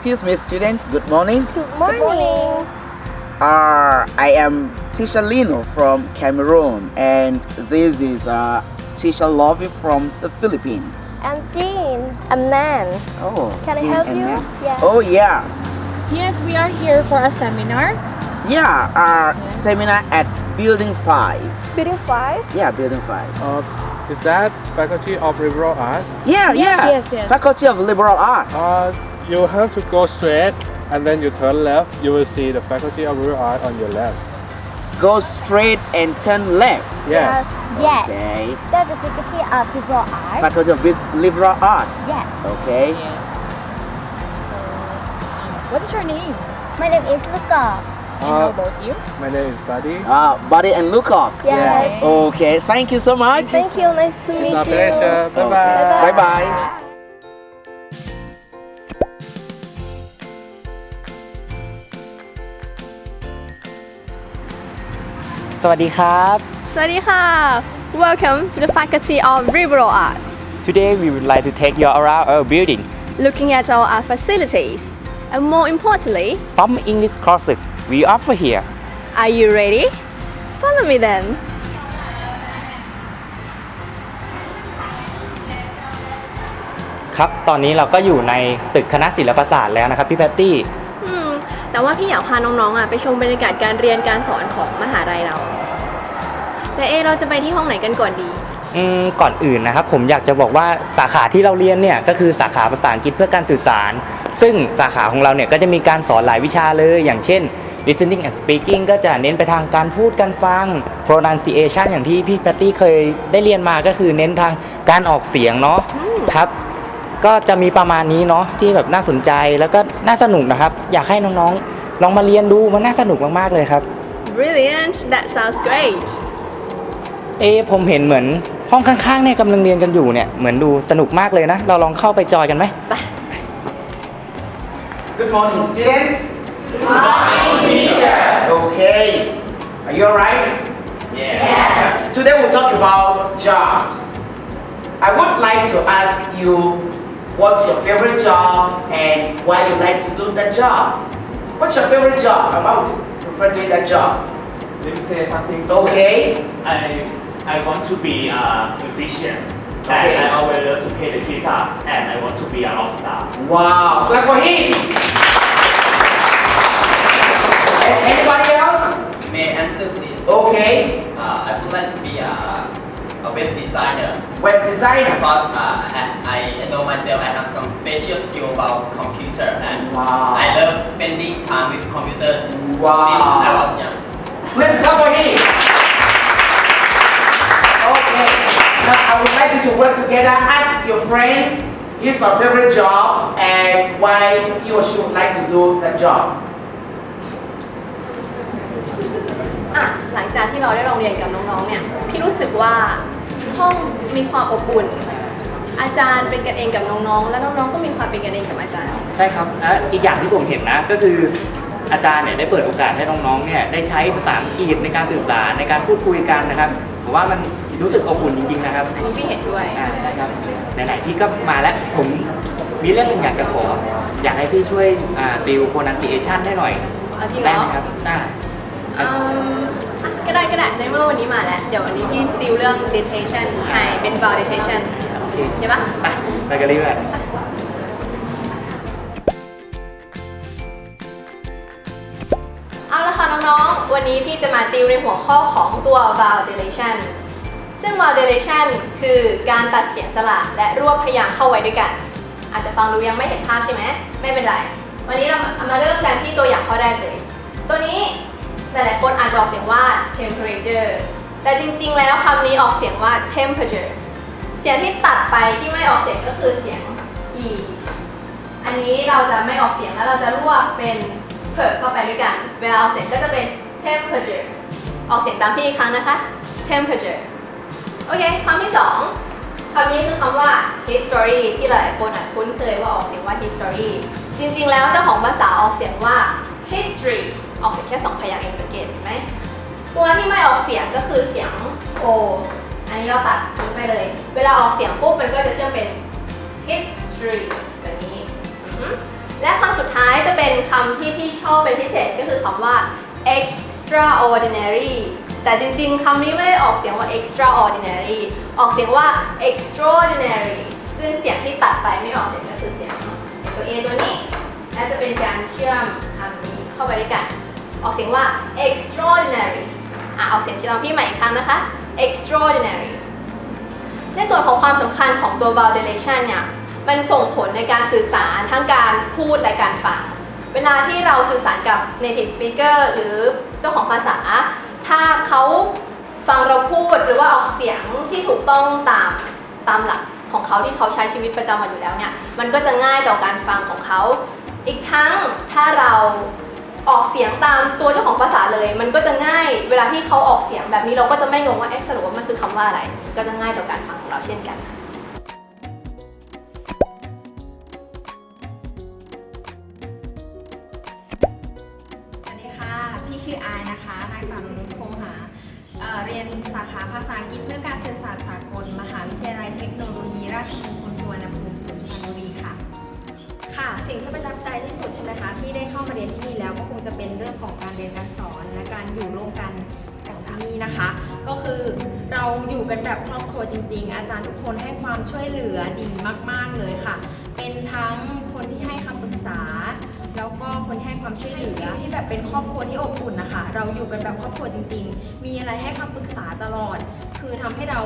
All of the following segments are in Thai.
Excuse me, student. Good morning. Good morning. Uh, I am Tisha Lino from Cameroon, and this is uh, teacher Lovey from the Philippines. I'm Jean. I'm Nan. Oh, Can I help you? Yeah. Oh yeah, Yes, we are here for a seminar. yeah. Uh, seminar at Building Five. Building five. Yeah, Building Five. Uh, is that Faculty of Liberal Arts? Yeah, Yes, yeah. yes, yes. Faculty of Liberal Arts. Uh, you have to go straight and then you turn left. You will see the Faculty of Liberal Arts on your left. Go straight and turn left. Yes. Yes. Okay. That's the faculty of liberal arts. Faculty of Bus- Liberal Arts. Yes. Okay. Yes. So, um, what is your name? My name is Luca. And how Uh, about you? my name is Buddy. Uh, Buddy and look up. Yes. Okay. Thank you so much. Thank you. Nice to meet It's a you. pleasure. Bye bye. Bye bye. สวัสดีครับ สวัสดีค่ะ Welcome to the Faculty of Liberal Arts Today we would like to take you around our building looking at all our facilities and more importantly some English courses we offer here are you ready follow me then ครับ ตอนนี้เราก็อยู่ในตึกคณะศิลปศาสตร์แล้วนะครับพี่แพตตี้ อืม แต่ว่าพี่อยากพาน้องๆอะไปชมบรรยากาศการเรียนการสอนของมหาลัยเรา แต่เอะเราจะไปที่ห้องไหนกันก่อนดี อืมก่อนอื่นนะครับผมอยากจะบอกว่าสาขาที่เราเรียนเนี่ยก็คือสาขาภาษาอังกฤษเพื่อการสื่อสาร ซึ่งสาขาของเราเนี่ยก็จะมีการสอนหลายวิชาเลย อย่างเช่น listening and speaking ก็จะเน้นไปทางการพูดการฟัง pronunciation อย่างที่พี่แพตตี้เคยได้เรียนมาก็คือเน้นทางการออกเสียงเนาะครับ ก็จะมีประมาณนี้เนาะที่แบบน่าสนใจแล้วก็น่าสนุกนะครับ อยากให้น้องๆลองมาเรียนดูมันน่าสนุกมากๆเลยครับ Brilliant that sounds great เอะผมเห็นเหมือนห้องข้างๆเนี่ยกำลังเรียนกันอยู่เนี่ยเหมือนดูสนุกมากเลยนะ เราลองเข้าไปจอยกันไหม Good morning, students. Good morning, teacher. Okay. Are you alright? Yes. Today we'll talk about jobs. I would like to ask you what's your favorite job and why you like to do that job. What's your favorite job? and why would you prefer doing that job? Let me say something. Okay. I I want to be a musician. Okay. And I always love to play the guitar. And I want to be a rock star. Wow. Clap for him. Anybody else? May I answer please? Okay. Uh, I would like to be a, a web designer Web designer. because uh, I, I know myself I have some special skill about computer and Wow. I love spending time with computer Wow. since I was young. Please clap for him. Okay. Now I would like you to work together. Ask your friend his or favorite job and why he or she would like to do that job. อ่ะหลังจากที่เราได้ลองเรียนกับน้องๆ เนี่ย พี่รู้สึกว่า ห้องมีความอบอุ่น อาจารย์เป็นกันเองกับน้องๆ และน้องๆ ก็มีความเป็นกันเองกับอาจารย์ ใช่ครับและอีกอย่างที่ผมเห็นนะก็คืออาจารย์เนี่ยได้เปิดโอกาสให้น้องๆ เนี่ยได้ใช้ภาษาอังกฤษในการสื่อสารในการพูดคุยกันนะครับผมว่ามันรู้สึกอบอุ่นจริงๆนะครับอันนี้พี่เห็นด้วย อ่าใช่ครับไหนๆพี่ก็มาแล้วผมมีเรื่องหนึงอยากจะขอ อยากให้พี่ช่วยอ่าติว pronunciation ให้หน่อยเอาจริงเหรได้อ ไหมครับได้ อืมอะก็ได้ก็ได้ในเมื่อวันนี้มาแล้ว เดี๋ยววันนี้พี่ติวเรื่อง dictation ให้เป็น vowel dictation โอเคใช่ปะไปไปกันเลยดีกว่าเอาละค่ะน้องๆ วันนี้พี่จะมาติวในหัวข้อของตัว vowel dilation ซึ่ง vowel dilation คือการตัดเสียงสระและรวบพยางค์เข้าไว้ด้วยกัน อาจจะฟังดูยังไม่เห็นภาพใช่ไหม ไม่เป็นไร วันนี้เรามาเริ่มกันที่ตัวอย่างข้อแรกเลย ตัวนี้ หลายๆคนอาจจะออกเสียงว่า temperature แต่จริงๆ แล้วคำนี้ออกเสียงว่า temperature เสียงที่ตัดไปที่ไม่ออกเสียงก็คือเสียง e อันนี้เราจะไม่ออกเสียงแล้วเราจะรวบเป็นเพิร์เข้าไปด้วยกัน เวลาออกเสียงก็จะเป็น temperature ออกเสียงตามพี่อีกครั้งนะคะ temperature โอเคคำที่สองคำนี้คือคำว่า history ที่หลายคนอาจคุ้นเคยว่าออกเสียงว่า history จริงๆ แล้วเจ้าของภาษาออกเสียงว่า history ออกเสียงแค่สองพยางค์เองสังเกตเห็นไหมตัวที่ไม่ออกเสียงก็คือเสียง o อันนี้เราตัดทิ้งไปเลย เวลาออกเสียงปุ๊บมันก็จะเชื่อมเป็น history แบบนี้ และคำสุดท้ายจะเป็นคำที่พี่ชอบเป็นพิเศษก็คือคำว่า extraordinary แต่จริงๆคำนี้ไม่ได้ออกเสียงว่า extraordinary ออกเสียงว่า extraordinary ซึ่งเสียงที่ตัดไปไม่ออกเสียงก็คือเสียงตัว A ตัวนี้และจะเป็นการเชื่อมคำนี้เข้าไปด้วยกัน ออกเสียงว่า extraordinary อะออกเสียงที่เราพี่ใหม่อีกครั้งนะคะ extraordinary ในส่วนของความสำคัญของตัว vowel dilation เนี่ย มันส่งผลในการสื่อสารทั้งการพูดและการฟัง เวลาที่เราสื่อสารกับ native speaker หรือเจ้าของภาษา ถ้าเขาฟังเราพูดหรือว่าออกเสียงที่ถูกต้องตามตามหลักของเขาที่เขาใช้ชีวิตประจำวันอยู่แล้วเนี่ย มันก็จะง่ายต่อการฟังของเขา อีกทั้งถ้าเรา ออกเสียงตามตัวเจ้าของภาษาเลย มันก็จะง่ายเวลาที่เขาออกเสียงแบบนี้เราก็จะไม่งงว่าเอ๊ะสรุปว่ามันคือคำว่าอะไร ก็จะง่ายต่อการฟังของเราเช่นกันสวัสดีค่ะ พี่ชื่ออายนะคะ นายสาวนุชพหาเอ่อเรียนสาขาภาษาอังกฤษเพื่อการสื่อสารสากล มหาวิทยาลัยเทคโนโลยีราชมงคล ของการเรียนการสอนและการอยู่ร่วมกันของที่นี่นะคะ ก็คือเราอยู่กันแบบครอบครัวจริง ๆ อาจารย์ทุกคนให้ความช่วยเหลือดีมาก ๆเลยค่ะ เป็นทั้งคนที่ให้คำปรึกษา แล้วก็คนที่ให้ความช่วยเหลือที่แบบเป็นครอบครัวที่อบอุ่นนะคะ เราอยู่กันแบบครอบครัวจริง ๆ มีอะไรให้คำปรึกษาตลอด คือทำให้เรา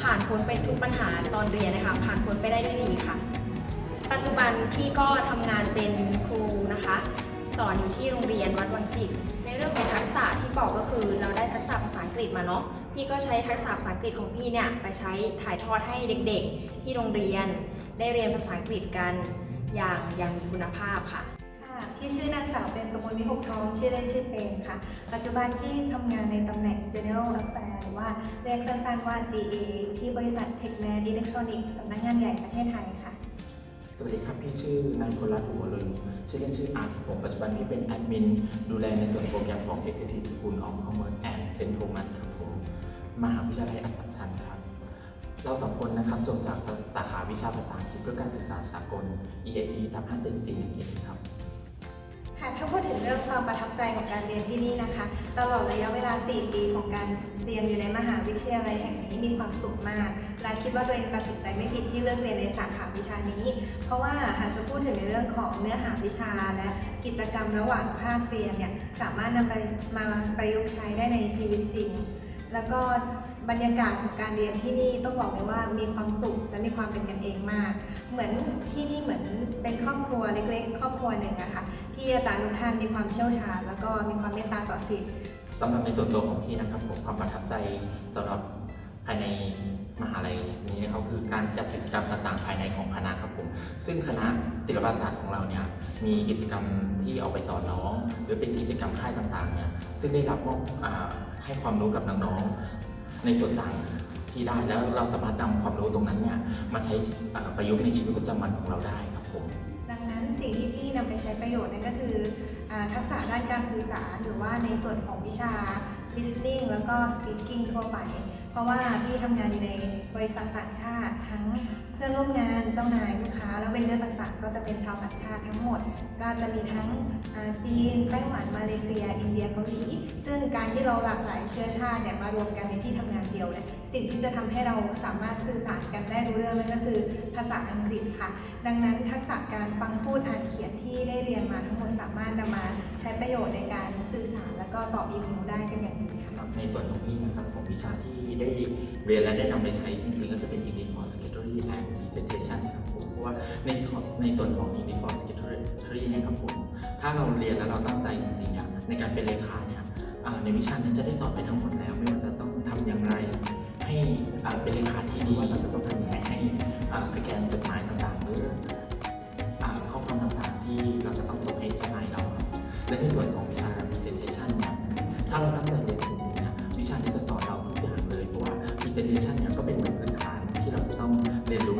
ผ่านพ้นไปทุกปัญหาตอนเรียนนะคะ ผ่านพ้นไปได้ด้วยดีค่ะ ปัจจุบันพี่ก็ทำงานเป็นครูนะคะ สอนอยู่ที่โรงเรียนวัดวังจิต ในเรื่องของทักษะที่บอกก็คือเราได้ทักษะภาษาอังกฤษมาเนาะพี่ก็ใช้ทักษะภาษาอังกฤษของพี่เนี่ยไปใช้ถ่ายทอดให้เด็กๆ ที่โรงเรียน ได้เรียนภาษาอังกฤษกันอย่างอย่างมีคุณภาพค่ะค่ะพี่ชื่อนางสาวเป็นกมลวิหกทองชื่อเล่นชื่อเฟรมค่ะ ปัจจุบันพี่ทำงานในตำแหน่ง General Affair หรือว่าเรียกสั้นๆว่า GA ที่บริษัท Techman Electronics สำนักงานใหญ่ประเทศไทยค่ะ สวัสดีครับพี่ชื่อนายพลรัตน์อุบลลุนชื่อเล่นชื่ออาร์ตผมปัจจุบันนี้เป็นแอดมิน ดูแลในส่วนโปรแกรมของ Executive School of Commerce and เซนโทมัสครับผมมหาวิทยาลัยอัสสัมชัญครับ เราสองคนนะครับจบจากสาขาวิชาภาษาอังกฤษเพื่อการศึกษาสากล EAE ตาม574นั่งเองครับ ค่ะถ้าพูดถึงเรื่องความประทับใจของการเรียนที่นี่นะคะ ตลอดระยะเวลา 4 ปีของการเรียนอยู่ในมหาวิทยาลัยแห่งนี้มีความสุขมาก และคิดว่าตัวเองตัดสินใจไม่ผิดที่เลือกเรียนในสาขาวิชานี้ เพราะว่าหากจะพูดถึงในเรื่องของเนื้อหาวิชาและกิจกรรมระหว่างภาคเรียนเนี่ยสามารถนำไปมาประยุกต์ใช้ได้ในชีวิตจริง แล้วก็ บรรยากาศของการเรียนที่นี่ต้องบอกเลยว่ามีความสุขและมีความเป็นกันเองมาก เหมือนที่นี่เหมือนเป็นครอบครัวเล็กๆ ครอบครัวหนึ่งอะค่ะที่อาจารย์ทุกท่านมีความเชี่ยวชาญ แล้วก็มีความเมตตาต่อศิษย์สำหรับในส่วนตัวของพี่นะครับผมความประทับใจสำหรับภายในมหาลัยนี้นะครับคือการจัดกิจกรรมต่างๆ ภายในของคณะครับผมซึ่งคณะศิลปศาสตร์ของเราเนี่ยมีกิจกรรมที่เอาไปสอนน้อง หรือเป็นกิจกรรมค่ายต่างๆเนี่ยซึ่งได้รับมอบให้ความรู้กับน้องๆ ในตัวนต่างที่ได้แล้วเราสามารถนำความรู้ตรงนั้นเนี่ยมาใช้ประยุกต์ในชีวิตประจำวันของเราได้ครับผมดังนั้นสิ่งที่พี่นำไปใช้ประโยชน์นั่นก็คืออทักษะด้านการสื่อสารหรือว่าในส่วนของวิชา listening แล้วก็ speaking ทั่วไปเพ ราะว่าพี่ทำงานอยู่ในบริษัทต่างชาติ ทั้งเพื่อนร่วมงานเจ้านายลูกค้า แล้วเวนเดอร์ต่างๆ ก็จะเป็นชาวต่างชาติทั้งหมด ก็จะมีทั้งจีนไต้หวันมาเลเซีย อินเดียเกาหลีซึ่งการที่เราหลากหลายเชื้อชาติเนี่ยมารวมกันในที่ทำงานเดียวเนี่ยสิ่งที่จะทำให้เราสามารถสื่อสารกันได้รู้เรื่องนั่นก็คือภาษาอังกฤษค่ะ ดังนั้นทักษะการฟังพูดอ่านเขียนที่ได้เรียนมาทั้งหมดสามารถนำมาใช้ประโยชน์ในการสื่อสาร แล้วก็ตอบอีเมลได้เป็นอย่างดีค่ะ ในส่วนของพี่นะครับของวิชาที่ได้เรียนและได้นำไปใช้จริงๆก็จะเป็น English for Secretary and Presentation ครับผมเพราะว่าในในส่วนของ English for Secretary นี่ยครับผมถ้าเราเรียนแล้วเราตั้งใจจริงๆเนี่ยในการเป็นเลขาเนี่ยในวิชานี้จะได้ตอบไปทั้งหมดแล้ว ไม่ว่าจะต้องทำอย่างไร ให้เป็นเลขาที่ดีว่าเราจะต้องทำยังไงให้สแกนจดหมายต่างๆหรือ เป็นดิชั่นเนี่ยก็เป็นมือพื้นฐานที่เราจะต้องเรียนรู้